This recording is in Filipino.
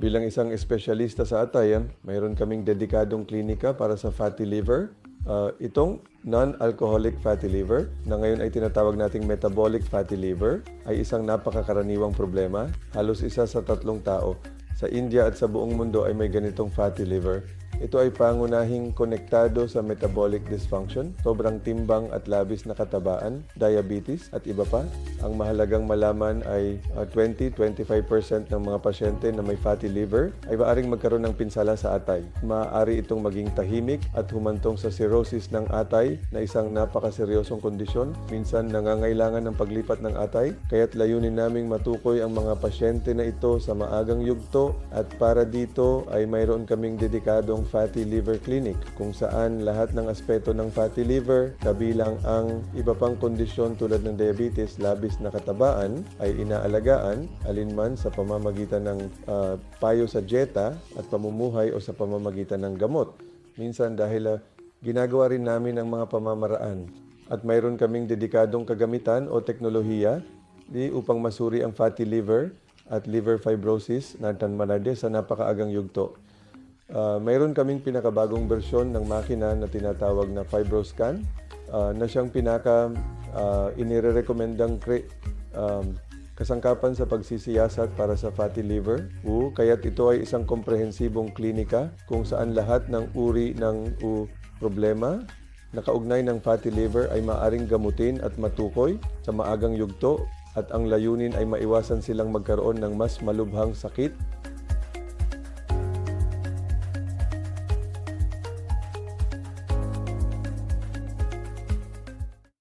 Bilang isang espesyalista sa atayan, mayroon kaming dedikadong klinika para sa fatty liver. Ah, itong non-alcoholic fatty liver, na ngayon ay tinatawag nating metabolic fatty liver, ay isang napakakaraniwang problema. Halos isa sa tatlong tao sa India at sa buong mundo ay may ganitong fatty liver. Ito ay pangunahing konektado sa metabolic dysfunction, sobrang timbang at labis na katabaan, diabetes at iba pa. Ang mahalagang malaman ay uh, 20-25% ng mga pasyente na may fatty liver ay maaring magkaroon ng pinsala sa atay. Maaari itong maging tahimik at humantong sa cirrhosis ng atay na isang napakaseryosong kondisyon. Minsan nangangailangan ng paglipat ng atay, kaya't layunin naming matukoy ang mga pasyente na ito sa maagang yugto at para dito ay mayroon kaming dedikadong fatty liver clinic kung saan lahat ng aspeto ng fatty liver kabilang ang iba pang kondisyon tulad ng diabetes, labis na katabaan ay inaalagaan alinman sa pamamagitan ng ah, payo sa dieta at pamumuhay o sa pamamagitan ng gamot. Minsan dahil ah, ginagawa rin namin ang mga pamamaraan at mayroon kaming dedikadong kagamitan o teknolohiya di upang masuri ang fatty liver at liver fibrosis na tanmanade sa napakaagang yugto. Ah, mayroon kaming pinakabagong bersyon ng makina na tinatawag na FibroScan ah, na siyang pinaka uh, inirekomendang kre- um, kasangkapan sa pagsisiyasat para sa fatty liver. U, kaya't ito ay isang komprehensibong klinika kung saan lahat ng uri ng u, problema na kaugnay ng fatty liver ay maaring gamutin at matukoy sa maagang yugto at ang layunin ay maiwasan silang magkaroon ng mas malubhang sakit